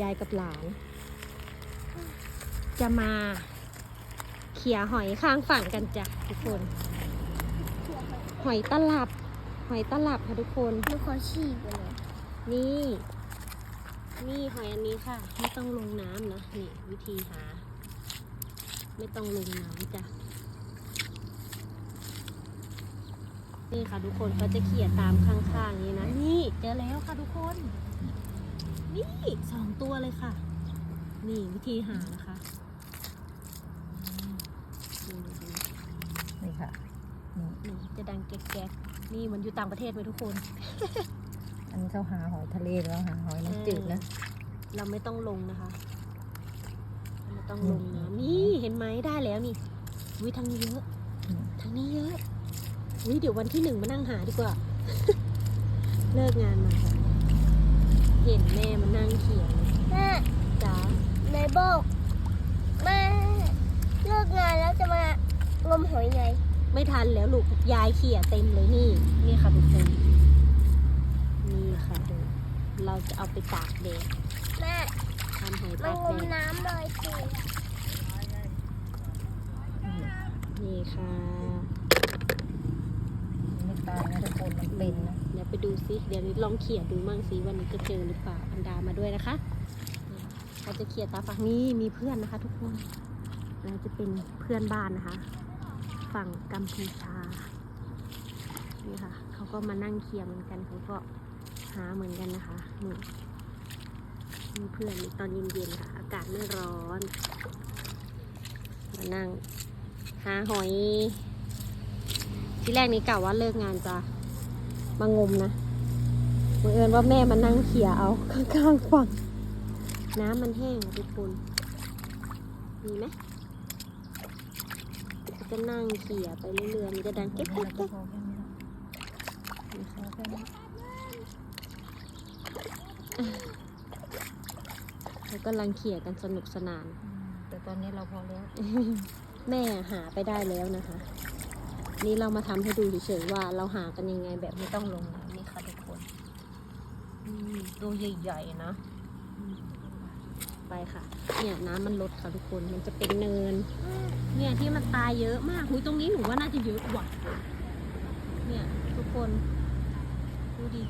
ยายกับหลาน จะมาเขี่ยหอยข้างฝั่งกันจ้ะทุกคน หอยตลับ หอยตลับค่ะทุกคนหนูขอฉี่ไปเลยนี่ นี่หอยอันนี้ค่ะ ไม่ต้องลงน้ำนะนี่วิธีหา ไม่ต้องลงน้ำจ้ะนี่ค่ะทุกคนก็จะเขี่ยตามข้างๆนี้นะ นี่เจอแล้วค่ะทุกคน นี่สองตัวเลยค่ะ นี่วิธีหานะคะอืมนี่นี่ค่ะนี่นี่จะดังแก๊กๆนี่เหมันอยู่ต่างประเทศไหมทุกคน อันนี้เขาหาหอยทะเลแล้วหาหอยน้ำจืดนะเราไม่ต้องลงนะคะเราไม่ต้องลงอืมน้ำนี่เห็นไหมได้แล้วนี่วิทางนี้เยอะอืมทางนี้เยอะวิเดี๋ยววันที่หนึ่งมานั่งหาดีกว่า เลิกงานมาค่ะ เห็นแม่มานั่งเขียนแม่จ้าในบอกแม่เลิกงานแล้วจะมางมหอยไง ไม่ทันแล้วลูกยายเขี่ยเต็มเลยนี่ นี่ค่ะทุกคนนี่ค่ะดูเราจะเอาไปตากแดดแม่ทำหอยมาตากงแดมดน้ำเลยสิอืมนี่ค่ะ ไม่ตายนะทุกคนมันเป็นนะเดี๋ยว ไปดูซิเดี๋ยวลองเขี่ยดูมั่งซิวันนี้จะเจอหรือเปล่าอันดามาด้วยนะคะเราจะเขี่ยตาฝั่งนี้มีเพื่อนนะคะ ทุกคนเราจะเป็นเพื่อนบ้านนะคะ ฝั่งกัมพูชานี่ค่ะเขาก็มานั่งเขี่ยเหมือนกันเขาก็หาเหมือนกันนะคะนี่มีเพื่อนตอนเย็นๆค่ะ อากาศไม่ร้อน มานั่งหาหอยที่แรกนี้กะว่าเลิกงานจะ มางมนะบังเอิญว่าแม่มานั่งเขี่ยเอาข้างๆฝั่ง น้ำมันแห้งอะทุกคนมีไหมก็นั่งเขี่ยไปเรื่อยๆมันจะดังเก๊กนี่เก๊กเราเก๊กพอแค่นี้พอแค่นี้เขากำลังเขี่ยกันสนุกสนานอืมแต่ตอนนี้เราพอแล้ว แม่หาไปได้แล้วนะคะ นี่เรามาทำให้ดูเฉยๆว่าเราหากันยังไงแบบไม่ต้องลงน้ำนี่ค่ะทุกคนอืมตัวใหญ่ๆนะอืมไปค่ะ เนี่ยน้ำมันลดค่ะทุกคน มันจะเป็นเนิน เนี่ยที่มันตายเยอะมากหุยตรงนี้หนูว่าน่าจะเยอะกว่า เนี่ยทุกคน ดูดิ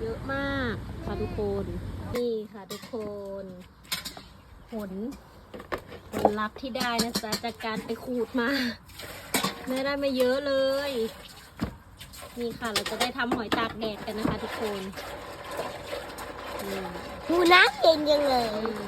เยอะมากค่ะทุกคน นี่ค่ะทุกคน ผลผลลัพธ์ที่ได้นะจ๊ะจากการไปขูดมา แม่ได้มาเยอะเลย นี่ค่ะเราจะได้ทำหอยตากแดดกันนะคะทุกคนนี่หูน้ำเย็นยังเลย อืม